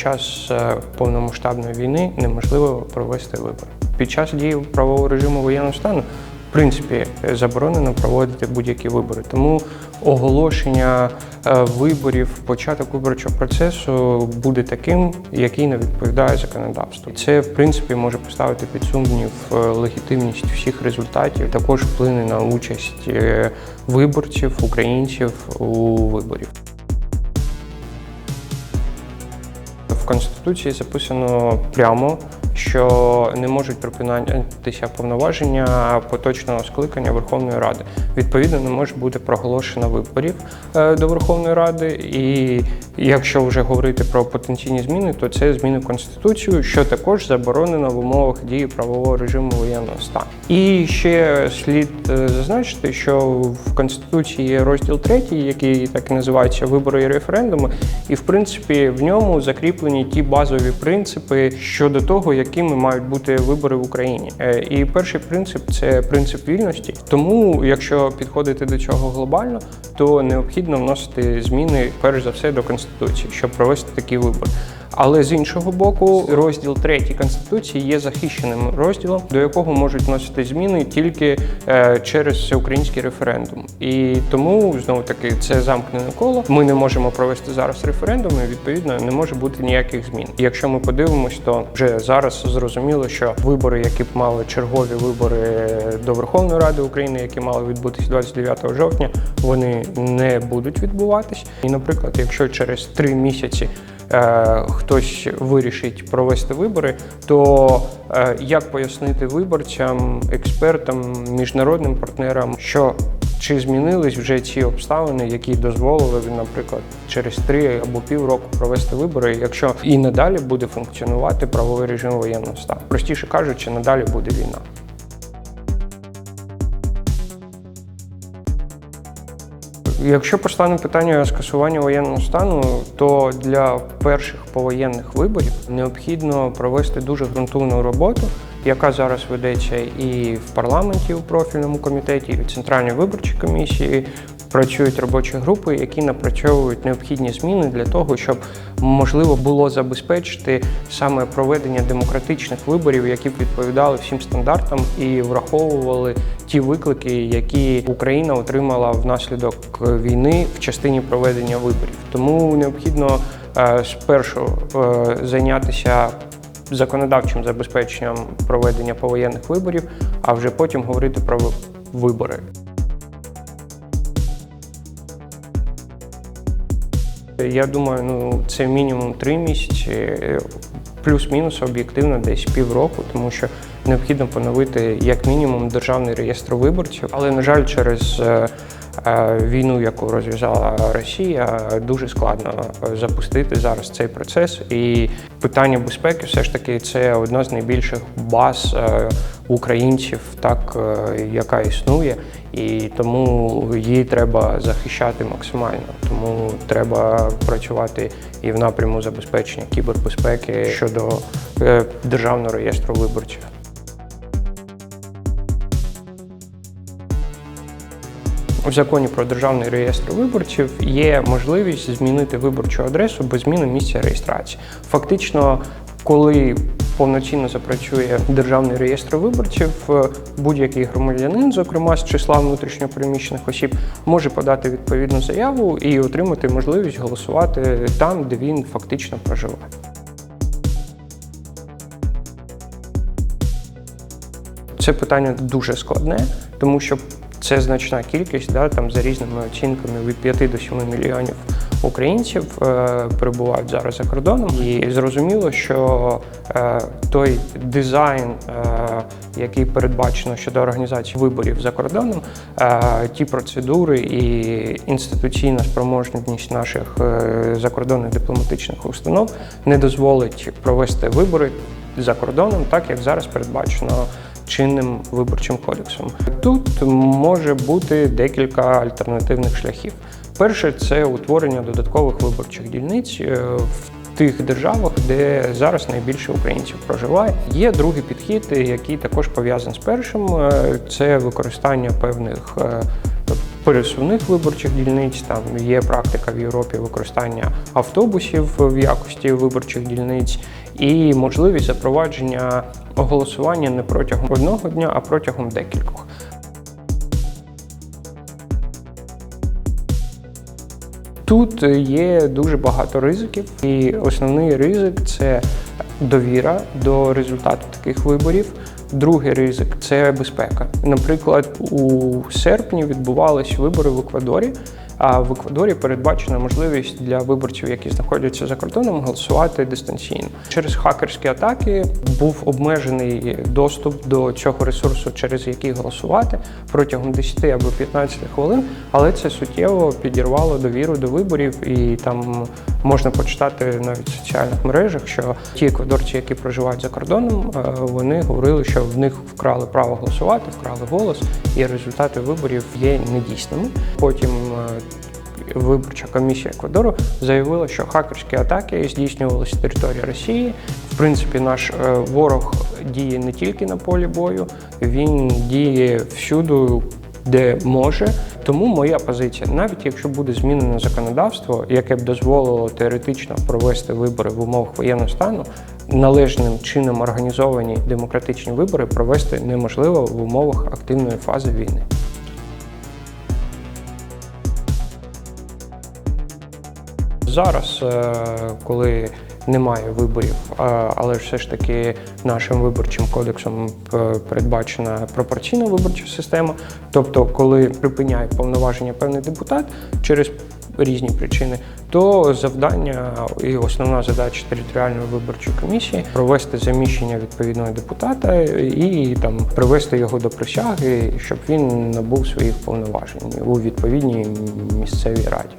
час е, повномасштабної війни неможливо провести вибори. Під час дії правового режиму воєнного стану, в принципі, заборонено проводити будь-які вибори. Тому оголошення е, виборів, початок виборчого процесу буде таким, який не відповідає законодавству. Це, в принципі, може поставити під сумнів е, легітимність всіх результатів. Також вплине на участь виборців, українців у виборів. Конституції записано прямо, що не можуть припинятися повноваження поточного скликання Верховної Ради. Відповідно, не може бути проголошено виборів е, до Верховної Ради. І якщо вже говорити про потенційні зміни, то це зміни в Конституцію, що також заборонено в умовах дії правового режиму воєнного стану. І ще слід е, зазначити, що в Конституції є розділ третій, який так і називається вибори і референдуми, і в принципі в ньому закріплені ті базові принципи щодо того, якими мають бути вибори в Україні. Е, І перший принцип це принцип вільності. Тому, якщо підходити до цього глобально, то необхідно вносити зміни перш за все до конституції, щоб провести такі вибори. Але з іншого боку, розділ 3 Конституції є захищеним розділом, до якого можуть вносити зміни тільки е, через всеукраїнський референдум. І тому знову таки це замкнене коло. Ми не можемо провести зараз референдум, і відповідно не може бути ніяких змін. І якщо ми подивимось, то вже зараз зрозуміло, що вибори, які б мали чергові вибори до Верховної Ради України, які мали відбутись 29 жовтня, вони не будуть відбуватись. І, наприклад, якщо через три місяці хтось вирішить провести вибори, то е, як пояснити виборцям, експертам, міжнародним партнерам, що чи змінились вже ці обставини, які дозволили, наприклад, через три або півроку провести вибори, якщо і надалі буде функціонувати правовий режим воєнного стану? Простіше кажучи, надалі буде війна. Якщо постане питання скасування воєнного стану, то для перших повоєнних виборів необхідно провести дуже ґрунтовну роботу, яка зараз ведеться і в парламенті у профільному комітеті, і в центральній виборчій комісії. Працюють робочі групи, які напрацьовують необхідні зміни для того, щоб можливо було забезпечити саме проведення демократичних виборів, які б відповідали всім стандартам і враховували ті виклики, які Україна отримала внаслідок війни в частині проведення виборів. Тому необхідно е, спершу е, зайнятися законодавчим забезпеченням проведення повоєнних виборів, а вже потім говорити про вибори. Я думаю, ну це мінімум три місяці, плюс-мінус об'єктивно десь півроку, тому що необхідно поновити як мінімум державний реєстр виборців. Але на жаль, через е, е, війну, яку розв'язала Росія, дуже складно запустити зараз цей процес. І питання безпеки все ж таки це одна з найбільших баз е, українців, так е, яка існує, і тому її треба захищати максимально. Тому треба працювати і в напряму забезпечення кібербезпеки щодо е, державного реєстру виборців. У законі про державний реєстр виборців є можливість змінити виборчу адресу без зміни місця реєстрації. Фактично, коли повноцінно запрацює державний реєстр виборців, е, будь-який громадянин, зокрема з числа внутрішньопереміщених осіб, може подати відповідну заяву і отримати можливість голосувати там, де він фактично проживає. Це питання дуже складне, тому що це значна кількість, да, там за різними оцінками від 5 до 7 мільйонів українців е, перебувають зараз за кордоном. І зрозуміло, що е, той дизайн, е, який передбачено щодо організації виборів за кордоном, е, ті процедури і інституційна спроможність наших е, закордонних дипломатичних установ не дозволить провести вибори за кордоном, так як зараз передбачено чинним виборчим кодексом. Тут може бути декілька альтернативних шляхів. Перше це утворення додаткових виборчих дільниць е, в тих державах, де зараз найбільше українців проживає. Є другий підхід, який також пов'язаний з першим. е, Це використання певних е, пересувних виборчих дільниць. Там є практика в Європі використання автобусів в якості виборчих дільниць і можливість запровадження голосування не протягом одного дня, а протягом декількох. Тут є дуже багато ризиків, і основний ризик це довіра до результату таких виборів. Другий ризик це безпека. Наприклад, у серпні відбувались вибори в Еквадорі. А в Еквадорі передбачена можливість для виборців, які знаходяться за кордоном, голосувати дистанційно. Через хакерські атаки був обмежений доступ до цього ресурсу, через який голосувати протягом 10 або 15 хвилин, але це суттєво підірвало довіру до виборів, і там можна почитати навіть в соціальних мережах, що ті еквадорці, які проживають за кордоном, е, вони говорили, що в них вкрали право голосувати, вкрали голос, і результати виборів є недійсними. Потім е, Виборча комісія Еквадору заявила, що хакерські атаки здійснювалися території Росії. В принципі, наш е, ворог діє не тільки на полі бою, він діє всюди, де може. Тому моя позиція, навіть якщо буде змінено законодавство, яке б дозволило теоретично провести вибори в умовах воєнного стану, належним чином організовані демократичні вибори провести неможливо в умовах активної фази війни. Зараз, е, коли немає виборів, але все ж таки нашим виборчим кодексом е, передбачена пропорційна виборча система. Тобто, коли припиняє повноваження певний депутат через різні причини, то завдання і основна задача територіальної виборчої комісії провести заміщення відповідного депутата і там привести його до присяги, щоб він набув своїх повноважень у відповідній місцевій раді.